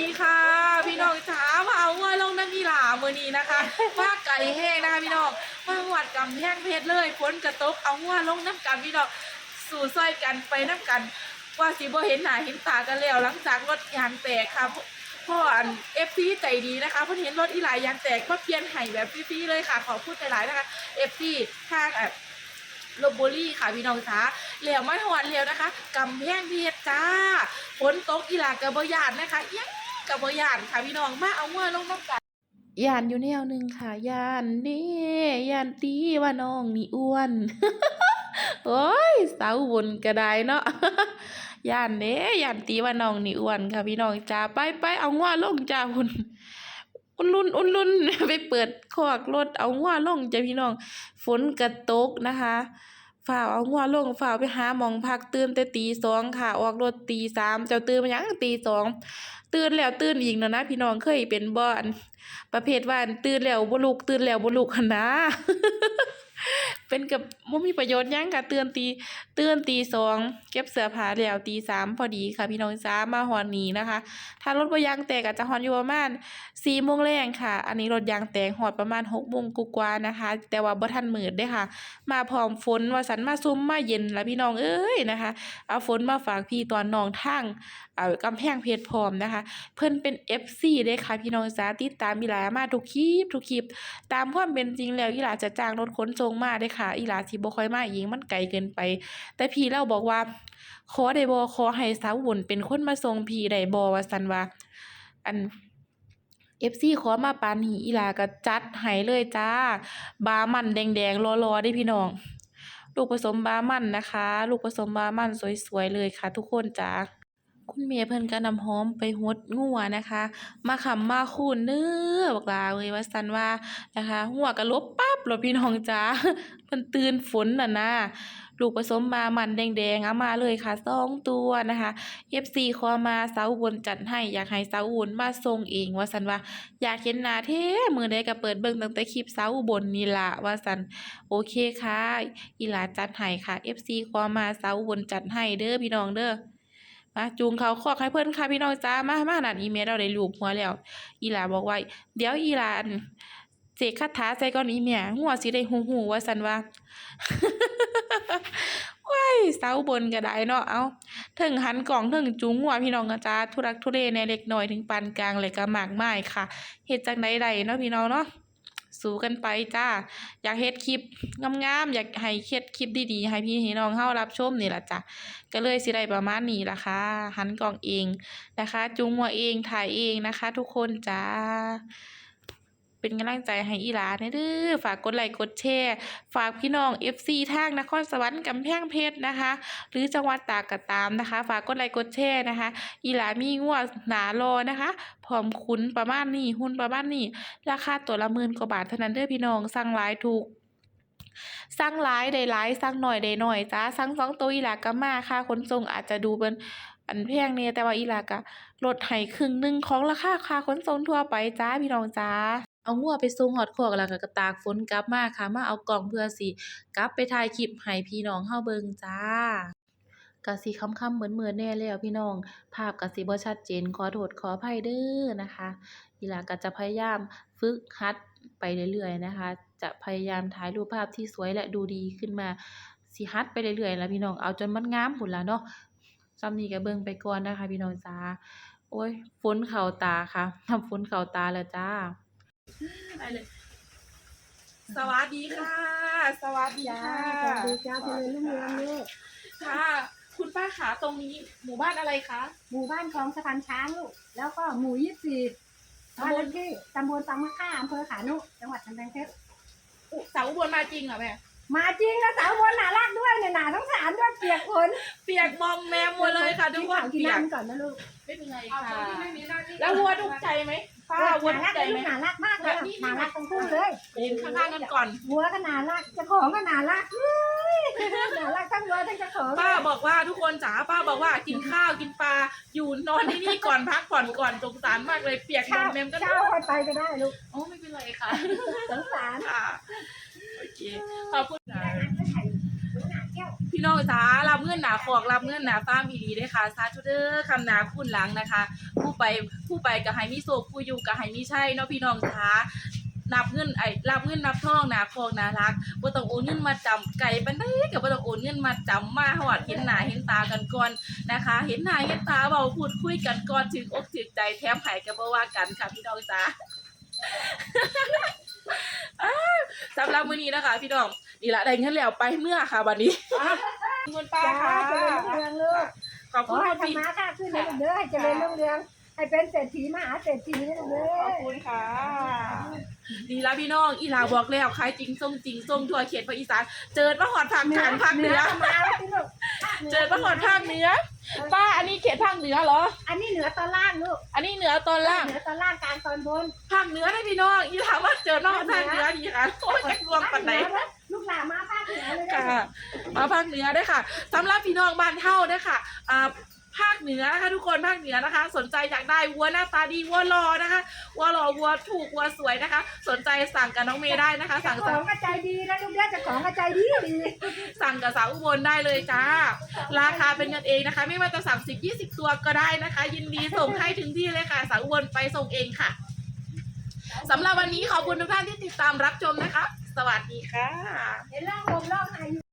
ดีค่ะ พี่น้องจ๋ามาเอาว่าลงน้ำมีหลามือนี้นะคะว่าไก่แห้งนะคะพี่น้องมาหวัดกำแห้งเพชรเลยฝนกระตกเอาว่าลงน้ำกันพี่น้องสู่ซอยกันไปน้ำกัน ว่าสิบ่เห็นหน้าเห็นตากันแล้วหลังจากรถยางแตกค่ะพ่ออันเอฟซีใจดีนะคะเพิ่นเห็นรถอีหลายยางแตกมาเปลี่ยนให้แบบฟรีๆเลยค่ะ ขอพูดหลายนะคะเอฟซีทางอะลบบุรีค่ะพี่น้องจ๋าแล้วมาหอนแล้วนะคะกำแพงเพชรจ้าฝนตกอีหลากระบยานนะคะยัง กระบยานค่ะพี่น้องมาเอาเมื่อลงน้ำกันยานอยู่แนวหนึ่งค่ะยานนี่ยานตีว่าน้องนี่อ้วนโอ้ยสาวบนกระไดเนาะยานเด้ยานตีว่าน้องนี่อ้วนค่ะพี่น้องจ้าไปไปเอาง้อลงจ้าคุณอุ่นลุนอุ่นลุนไปเปิดคอกรถเอาง้อลงจ้ะพี่น้อง ฝนกระตกนะคะ ฝ่าวเอางัวลงฝ่าวไปหาหมองพักตื่นแต่ตีสองค่ะ ออกรถตีสามเจ้าตื่นมายังตีสองตื่นแล้วตื่นอีกเนาะนะพี่น้องเคยเป็นบ่อนประเภทว่าอันตื่นแล้วบ่ลุกตื่นแล้วบ่ลุกนะ เป็นกับบ่มีประโยชน์ยังค่ะเตื่นตีเตื่นตีสองเก็บเสื้อผ้าแล้วตีสามพอดีค่ะพี่น้องจ้ามาฮอนนี้นะคะ ถ้ารถบ่ยางแตกอาจจะฮอนอยู่ประมาณสี่โมงแรงค่ะ อันนี้รถยางแตกหอดประมาณหกโมงกว่าๆนะคะ แต่ว่าบ่ทันมืดเด้ค่ะ มาพร้อมฝนว่าสันมาซุ่มมาเย็นและพี่น้องเอ้ยนะคะ เอาฝนมาฝากพี่ตอนน้องทางเอากำแพงเพชรพร้อมนะคะ เพิ่นเป็น FC เด้ค่ะพี่น้องจ้าติดตามอีหลามาทุกคลิปทุกคลิปตามความเป็นจริงแล้วอีหลาจะจ้างรถขนส่งมาเด้ค่ะ อีหลาสิบ่ค่อยมาเองมันไกลเกินไป แต่พี่เราบอกว่าขอได้บ่ขอให้สาววุ่นเป็นคนมาส่งพี่ได้บ่ว่าซั่นว่า อัน FC ขอมาปานนี้อีหลาก็จัดให้เลยจ้า บามันแดงๆรอๆเด้พี่น้อง ลูกผสมบามันนะคะ ลูกผสมบามันสวยๆเลยค่ะ ทุกคนจ้าคุณเมย์เพิ่นก็นำหอมไปหดงัวนะคะ มาขำมาคูนเด้อบักลาเอ้ยว่าซันว่านะคะหัวก็ลบปั๊บ รถพี่น้องจ้าเพิ่นตื่นฝนน่ะนะลูกผสมบามันแดงๆเอามาเลยค่ะสองตัวนะคะ FC ขอมาสาวอุบลจัดให้อยากให้เสาวอุบลมาส่งเองว่าซั่นว่า อยากเห็นหน้าแท้มื้อใดก็เปิดเบิ่งตั้งแต่คลิปเสาบลนี่ละว่าซั่นโอเคค่ะอีหลาจัดให้ค่ะ FC ขอมาสาวอุบลจัดให้เด้อพี่น้องเด้อมาจูงเขาคอกให้เพิ่อนค่ะพี่น้องจ้ามามาหนันอีเมลเราได้รูปหัวแล้ว อีหลาบอกว่า เดี๋ยวอีหลาน เสกคาถาใส่ก่อนอีแม่หัวสิได้หูๆว่าซั่นว่าว้ายสาบนก็ได้เนาะเอาถึงหันกล่องถึงจุงหัวพี่น้องจ้าทุรักทุเลในเล็กน้อยถึงปานกลางเลยก็มากมายค่ะเฮ็ดจังไดได้เนาะพี่น้องเนาะสู้กันไปจ้า อยากเฮ็ดคลิปงามๆอยากให้เฮ็ดคลิปดีๆให้พี่ให้น้องเฮารับชมนี่ล่ะจ้ะก็เลยสิได้ประมาณนี้ล่ะค่ะหันกล่องเองนะคะ จุงหัวเองถ่ายเองนะคะ ทุกคนจ้า เป็นกำลังใจให้อีหลาเด้อฝากกดไลค์กดแชร์ ฝากพี่น้อง FC ทางนครสวรรค์กำแพงเพชรนะคะ หรือจังหวัดตากก็ตามนะคะ ฝากกดไลค์กดแชร์นะคะ อีหลามีงัวหนารอนะคะพร้อมขุนประมาณนี้หุ้นประมาณนี้ราคาตัวละหมื่นกว่าบาทเท่านั้นเด้อพี่น้องสั่งหลายถูกสั่งหลายได้หลายสั่งหน่อยได้หน่อยจ้าสั่งสองตัวอีหลาก็มาค่าขนส่งอาจจะดูเป็นอันแพงเนี่ยแต่ว่าอีหลาก็ลดให้ครึ่งหนึ่งของราคาค่าขนส่งทั่วไปจ้าพี่น้องจ้า เอางัวไปส่งฮอดคอกแล้วก็กระตากฝนกลับมาค่ะ มาเอากล่องเพื่อสิกลับไปถ่ายคลิปให้พี่น้องเฮาเบิ่งจ้าก็สิค่ำๆเหมือนๆแน่แล้วพี่น้อง ภาพก็สิบ่ชัดเจนขอโทษขออภัยเด้อนะคะอีหลาก็จะพยายามฝึกหัดไปเรื่อยๆนะคะ จะพยายามถ่ายรูปภาพที่สวยและดูดีขึ้นมาสิหัดไปเรื่อยๆล่ะพี่น้องเอาจนมันงามพู้นละเนาะส่ำนี้ก็เบิ่งไปก่อนนะคะ พี่น้องจ้าโอ๊ยฝนเข้าตาค่ะทำฝนเข้าตาแล้วจ้า ได้เลย สวัสดีค่ะ สวัสดีจ้าค่ะสวัสดีจ้าเจริญรุ่งเรืองลูกค่ะ คุณป้าขาตรงนี้หมู่บ้านอะไรคะหมู่บ้านคลองสะพานช้างลูกแล้วก็หมู่ยี่สิบสี่บ้านเลขที่ตำบลปังมะค่าอำเภอขานุ จังหวัดกำแพงเพชรอุสาวอุบลมาจริงเหรอแม่มาจริงนะสาวบนหนาลากด้วยเนี่ยหนาทั้งสามด้วยเปียกฝนเปียกมอมแมมหมดเลยค่ะทุกคนกินเปียกน้ำก่อนนะลูกไม่เป็นไรค่ะ แล้ววัวทุกใจไหม ป้าวัวหนากลากใจลูไหมกหนาลากมากเลยแบบนี้หนาลากทั้งคู่เลยยืนข้างๆกันก่อน วัวก็หนาลากเจ้าของก็หนาลากเฮ้ยหนาลากทั้งวัวทั้งเจ้าของป้าบอกว่าทุกคนจ๋าป้าบอกว่ากินข้าวกินปลาอยู่นอนที่นี่ก่อนพักผ่อนก่อนสงสารมากเลยเปียกมอเช้ามแมมกันเช้าค่อยไปก็ได้ลูก โอ้ไม่เป็นไรค่ะสงสาร ค่ะโอเคขอบคุณค่ะ ได้น้ำก็ใส่หนาแก้ว พี่น้องจ๋ารับเงินหนาขอกรับเงินหนาฟ้ามีดีด้วยค่ะสาธุเด้อคำนาคุณหลังนะคะ ผู้ไปผู้ไปกับไฮมิโซผู้อยู่กับไฮมิใช่เนาะพี่น้องจ๋านับเงินไอ้รับเงินนับทองหนาคองนารักบ่ต้องโอนเงินมาจำไก่ปันได้กับบ่ต้องโอนเงินมาจำมาหอดเห็นหน้าเห็นตากันก่อนนะคะ เห็นหน้าเห็นตาเบาพูดคุยกันก่อนถึงอกถึงใจแถมไห้กันบ่ว่ากันค่ะพี่น้องจ๋า อ้าวสำหรับมื้อนี้นะคะ พี่น้องนี่ละได้เงินแล้วไปเมื่อค่ะวันนี้เงินป้าจ้าค่ะเจริญรุ่งเรืองลูกขอบขคุอณให้พี่ธรรมะค่ะขึ้นในเด้อให้เจริญรุ่งเรืองให้เป็นเศรษฐีมหาเศรษฐีนะลูกเด้ขอบอคุณค่ะดีแล้วพี่น้องอีหลาบอกแล้วใครจริงทรงจริงทรงทั่วเขตภาคอีสานเจอมาหอดภาคกลางภาคเหนือมาแล้วพี่ลูกเจอมาหอดภาคเหนือป้าอันนี้เขตภาคเหนือเหรอ อันนี้เหนือตอนล่างลูกอันนี้เหนือตอนล่างเหนือตอนล่างกลางตอนบนภาคเหนือได้พี่น้องอีหลาว่าเจอมาหอดภาคเหนื อดีค่ะโอ้ยจะรวมปันไหน ลูกหลานมาภาคเหนือเลยค่ะมาภาคเหนือด้วยค่ะสำหรับพี่น้องบ้านเท่าด้วยค่ะอ่าภาคเหนือนะคะทุกคนภาคเหนือนะคะ สนใจอยากได้วัวหน้าตาดีวัวรอนะคะวัวรอวัวถูกวัวสวยนะคะ สนใจสั่งกับน้องเมย์ได้นะคะ สั่งขสั่องงกระจายดีนะลูกเด้อเจะของกระจายดีดีสั่งกับสาวอุบลได้เลยจ้า ราคาเป็นกันเองนะคะ ไม่ว่าจะสั่งสิบยี่สิบตัวก็ได้นะคะ ยินดีส่งให้ถึงที่เลยค่ะสาวอุบลไปส่งเองค่ะ สำหรับวันนี้ขอบคุณทุกท่านที่ติดตามรับชมนะคะ สวัสดีค่ะ เห็นล่องลมล่องไห้อยู่